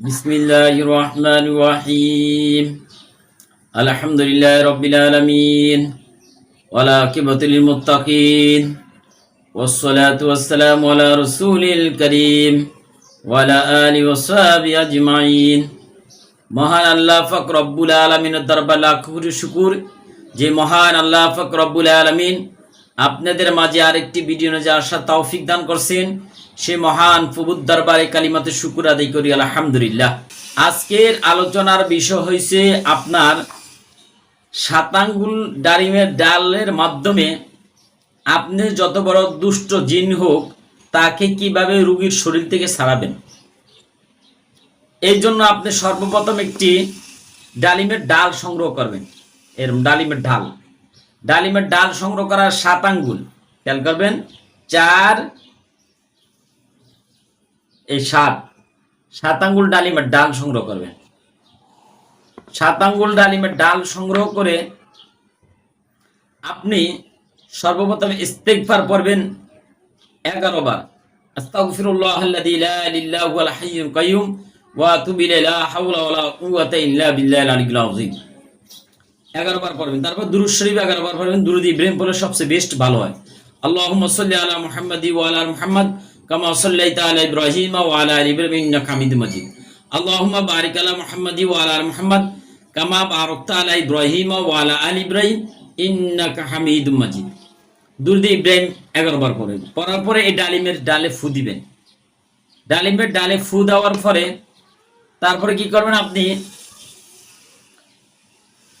بسم الله الرحمن الرحيم الحمد لله رب العالمين والعاقبة للمتقين والصلاة والسلام على رسول الكريم وعلى آله وصحبه أجمعين মহান আল্লাহ ফাক রব্বুল আলমিনের দরবার লাখ কোটি শুকুর যে মহান আল্লাহ ফাক রব্বুল আলমিন আপনাদের মাঝে আরেকটি ভিডিও যে আসার তৌফিক দান করছেন। সে মহান প্রভুর দরবারে কালিমাতে শুকুর আদায় করি, আলহামদুলিল্লাহ। আজকের আলোচনার বিষয় হয়েছে আপনার সাতাঙ্গুল ডালিমের ডালের মাধ্যমে আপনি যত বড় দুষ্ট জিন হোক, তাকে কীভাবে রুগীর শরীর থেকে ছাড়াবেন এই জন্য আপনি সর্বপ্রথম একটি ডালিমের ডাল সংগ্রহ করবেন। এরম ডালিমের ডাল। ডালিমের ডাল সংগ্রহ করার সাত আঙ্গুল। খেয়াল করবেন, চার, এই সাত। সাত আঙ্গুল ডালিমের ডাল সংগ্রহ করবেন। সাত আঙ্গুল ডালিমের ডাল সংগ্রহ করে আপনি সর্বপ্রথম ইস্তেগফার পড়বেন এগারো বার। আস্তাগফিরুল্লাহ আল্লাযী লা ইলাহা হুয়াল হাইয়ুল কাইয়্যুম ওয়া আতুবু ইলাইহি লা হাওলা ওয়ালা কুওয়াতা ইল্লা বিল্লাহিল আলিয়্যিল আযীম। এগারো বার পড়বেন। তারপর দুরুদ শরীফ এগারো বার পড়বেন। দুরুদ ইব্রাহিম পড়লে সবচেয়ে বেস্ট ভালো হয়। আল্লাহুম্মা সাল্লি আলা মুহাম্মাদি ওয়া আলা আলি মুহাম্মাদ কামা সাল্লাইতা আলা ইব্রাহিম ওয়া আলা আলি ইব্রাহিম হামিদুম মাজিদ। আল্লাহুম্মা বারিক আলা মুহাম্মাদি ওয়া আলা আলি কামা বারাকতা আলা ইব্রাহিম ওয়া আলা ইব্রাহিম ইন্নাকা হামিদুম মাজিদ। দুরুদ ইব্রাহিম এগারো বার পড়বেন। পড়ার পরে এই ডালিমের ডালে ফু দিবেন। ডালিমের ডালে ফু দেওয়ার পরে তারপরে কি করবেন আপনি?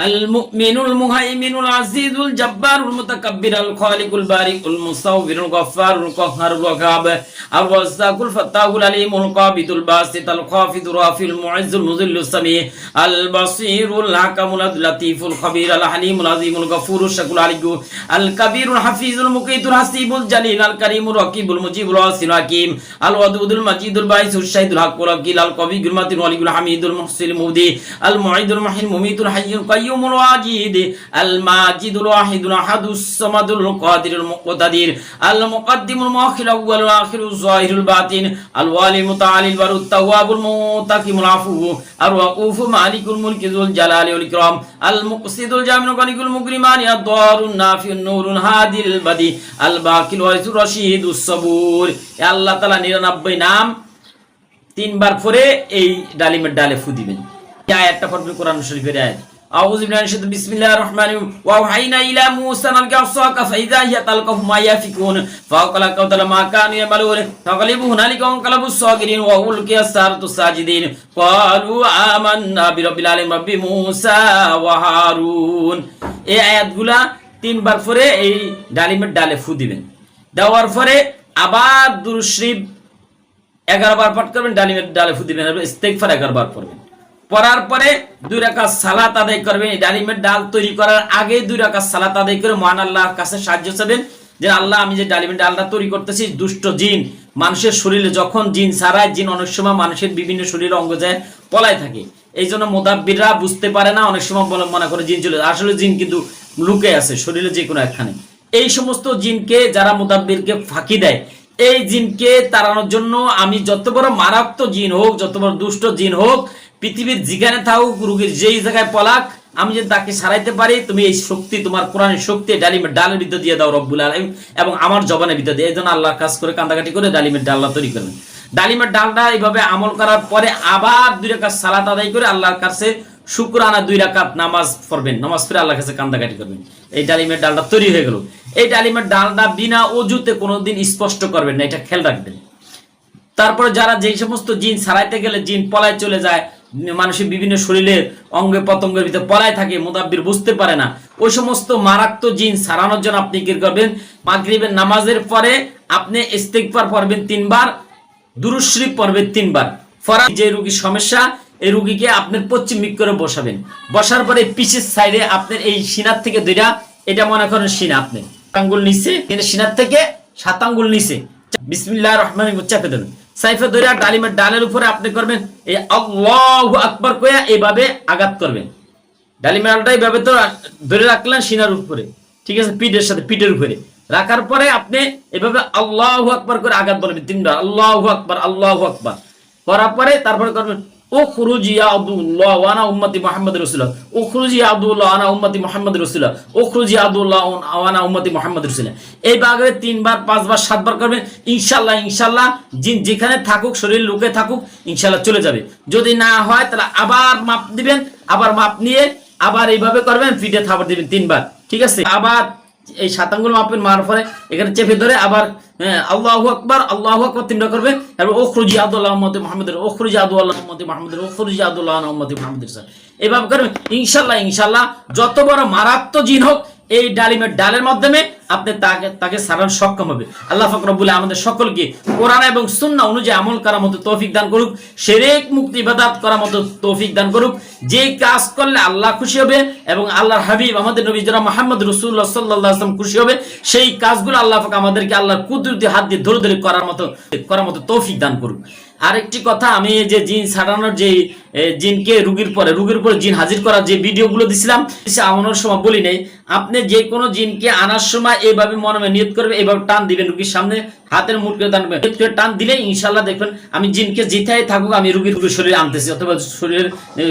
المؤمن المهيمن العزيز الجبار المتكبر الخالق البارئ المصور الغفار القهار الوهاب الرزاق الفتاح العليم القابض الباسط الخافض الرافع المعز المذل السميع البصير الحكم اللطيف الخبير الحليم العظيم الغفور الشكور العلي الكبير الحفيظ المقيت الحسيب الجليل الكريم الرقيب المجيب الواسع الحكيم الودود المجيد الباعث الشهيد الحق الوكيل القوي المتين الولي الحميد المحسن المهدي المعيد المحيي المميت الحي القيوم القيوم الواجد الماجد الواحد الأحد الصمد القادر المقتدر المقدم المؤخر الأول الآخر الظاهر الباطن الوالي المتعالي البر التواب المنتقم العفو الرؤوف مالك الملك ذو الجلال والإكرام المقصد الجامع الغني المكرمان الضار النافع النور الهادي البدي الباقي الوارث الرشيد الصبور আল্লাহ তাআলা 99 নাম তিনবার পরে এই ডালিমের ডালে ফু দিবেন এই আয়াতটা পড়বেন কোরআন শরীফের আয়াত أعوذ بالله من الشيطان بسم الله الرحمن الرحيم وأوحينا إلى موسى أن ألقى عصاك فإذا هي تلقف ما يأفكون فأقل قتل ما كانوا يعملون فغلبوا هنالك وانقلبوا الصاغرين وألقي السحرة الساجدين قالوا آمنا برب العالمين رب موسى وهارون এই আয়াতগুলা তিনবার পরে এই ডালিমের ডালে ফু দিবেন দেওয়ার পরে আবার দুরুশরীফ এগারো বার পাঠ করবেন ডালিমের ডালে ফু দিবেন ইস্তেগফার এগারো বার পড়বেন পড়ার পরে দুই রাকাত সালাত আদায় করবেন। ডালিমের ডাল তৈরি করার আগে দুই রাকাত সালাত আদায় করে মহান আল্লাহর কাছে সাহায্য চাবেন। যে আল্লাহ, আমি যে ডালিমের ডালটা তৈরি করতেছি, দুষ্ট জিন। মানুষের শরীরে যখন জিন সারায় জিন অনেক সময় মানুষের বিভিন্ন শরীরে অঙ্গ যায় পলায় থাকে। এই জন্য মোদাব্বিররা বুঝতে পারে না, অনেক সময় বলে মনে করে জিন চলে আসলে জিন কিন্তু লুকে আছে, শরীরে যে কোনো একখানে। এই সমস্ত জিনকে যারা মোদাব্বিরকে ফাঁকি দেয়, এই জিনকে তাড়ানোর জন্য আমি যত বড় মারাত্মক জিন হোক, যত বড় দুষ্ট জিন হোক পৃথিবীর যেখানে থাকুক রুগীর যেই জায়গায় পলাক, আমি যদি তাকে সারাইতে পারি, তুমি এই শক্তি, তোমার কোরআনের শক্তি ডালিমের ডালের ভিতর দিয়ে দাও রব্বুল আলম এবং আমার জবানের ভিতর দিয়ে, এই জন্য আল্লাহর কাজ করে কান্দাকাটি করে ডালিমের ডালটা তৈরি করবেন। ডালিমের ডালটা এইভাবে আমল করার পরে আবার দুই রাকাত সালাত আদায় করে আল্লাহর কাছে শুক্রানা দুই রাকাত নামাজ পড়বেন। নামাজ পড়ে আল্লাহর কাছে কান্দাকাটি করবেন। এই ডালিমের ডালটা তৈরি হয়ে গেল। এই ডালিমের ডালটা বিনা অজুতে কোনোদিন স্পষ্ট করবেন না, এটা খেয়াল রাখবেন। তারপরে যারা যেই সমস্ত জিন সারাইতে গেলে, জিন পলায় চলে যায় মানুষের বিভিন্ন শরীরের অঙ্গে পতঙ্গের ভিতরে পলায় থাকে, মোদাব্বির বুঝতে পারে না। ওই সমস্ত মারাত্মক জিন সারানোর জন্য আপনি কি করবেন? মাগরিবের নামাজের পরে আপনি ইস্তেগফার পড়বেন তিনবার দুরুশরীফ পড়বেন তিনবার। ফরা যে রোগীর সমস্যা, এই রুগীকে আপনার পশ্চিম মিক করে বসাবেন। বসার পরে পিছের সাইডে আপনার এই সিনার থেকে দুইটা, এটা মনে করেন সিনা আপনি। আঙ্গুল নিচে সিনার থেকে সাত আঙ্গুল নিচে। বিসমিল্লাহ রহমান চাপে দেবেন। সাইফে ধরে ডালিমের ডালের উপরে আপনি করবেন, এই আল্লাহ আকবর কয়া এভাবে আঘাত করবেন। ডালিমের আলটা এইভাবে তো ধরে রাখলেন সিনার উপরে, ঠিক আছে, পিঠের সাথে, পিঠের উপরে। রাখার পরে আপনি এভাবে আল্লাহ আকবর করে আঘাত বলবেন তিনবার, আল্লাহ আকবর আল্লাহ আকবর। করার পরে তারপরে করবেন সাতবার করবেন ইনশাল্লাহ ইনশাল্লাহ যেখানে থাকুক, শরীর লোকে থাকুক ইনশাল্লাহ চলে যাবে। যদি না হয়, তাহলে আবার মাপ দিবেন, আবার মাপ নিয়ে আবার এইভাবে করবেন, ফিটে থাবার দিবেন তিনবার। ঠিক আছে? আবার এই সাতাঙ্গুল মাপের মার পরে এখানে চেপে ধরে আবার আল্লাহ আকবার আল্লাহ আকবার তিনটা করবে। এবার ওখরুজি আদুল্লাহ মহম্মদ মাহমুদের ওখরুজি আদুল্লাহ মহম্মদ মাহমুদের ওখরুজি আদুল্লাহ মহম্মদ মাহমুদের স্যার। এভাবে করবে ইনশাল্লাহ ইনশাল্লাহ যত বড় মারাত্মক জিন হোক, এই ডালিমের ডালের মাধ্যমে আপনি তাকে তাকে সারান সক্ষম হবে। আল্লাহ ফকরবুল্লাহ আমাদের সকলকে কোরআন এবং সুন্না অনুযায়ী আমল করার মতো তৌফিক দান করুক, সেরেক মুক্তি, ইবাদাত করার মতো তৌফিক দান করুক। যে কাজ করলে আল্লাহ খুশি হবে এবং আল্লাহর হাবিব আমাদের নবী যারা মোহাম্মদ রসুল্লাহ সাল্লাহ আসলাম খুশি হবে, সেই কাজগুলো আল্লাহ পাক আমাদেরকে আল্লাহর কুদরতি হাত দিয়ে ধরে ধরে করার মতো করার মতো তৌফিক দান করুক। আরেকটি কথা, আমি যে জিন ছাড়ানোর যে জিনকে রুগীর পরে রুগীর পরে জিন হাজির করার যে ভিডিওগুলো দিছিলাম, সে আনানোর সময় বলি নাই। আপনি যে কোনো জিনকে আনার সময় এইভাবে মনে নিয়ত করবে এইভাবে টান দিবেন রুগীর সামনে। হাতের করে নিয়ত করে টান দিলে ইনশাল্লাহ দেখবেন আমি জিনকে জিতাই থাকুক আমি রুগীর রুগীর শরীরে আনতেছি, অথবা শরীরের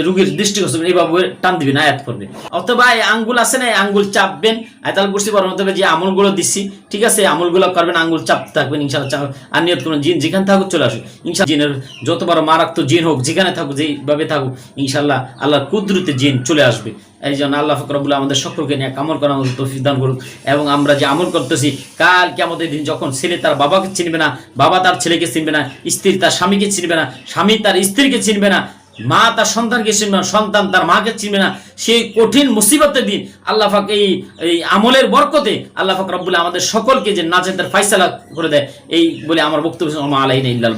রুগীর দৃষ্টিগোচর এইভাবে টান দিবেন, আয়াত করবে অথবা এই আঙ্গুল আছে না আঙ্গুল চাপবেন, আয়তাল কুরসি মতো যে আমলগুলো দিচ্ছি ঠিক আছে, এই আমলগুলো করবেন, আঙ্গুল চাপতে থাকবেন ইনশাল্লাহ আর নিয়ত করুন, জিন যেখানে থাকুক চলে আসুন ইনশাল্লাহ জিনের যত বড় মারাত্মক জিন হোক, যেখানে থাকুক, যেইভাবে থাকুক ইনশাল্লাহ আল্লাহর কুদরতে জিন চলে আসবে। এই জন্য আল্লাহ ফকরবুল্লাহ আমাদের সকলকে নিয়ে আমল করার মতো তৌফিক দান করুক। এবং আমরা যে আমল করতেছি, কাল কেমন দিন যখন ছেলে তার বাবাকে চিনবে না, বাবা তার ছেলেকে চিনবে না, স্ত্রী তার স্বামীকে চিনবে না, স্বামী তার স্ত্রীকে চিনবে না, মা তার সন্তানকে চিনবে না, সন্তান তার মাকে চিনবে না। সেই কঠিন মুসিবতের দিন আল্লাহ এই এই আমলের বরকতে আল্লাহ ফাক রব্বুল্লাহ আমাদের সকলকে যে নাজেদের ফাইসালা করে দেয়। এই বলে আমার বক্তব্য আলাইন ইল্লাল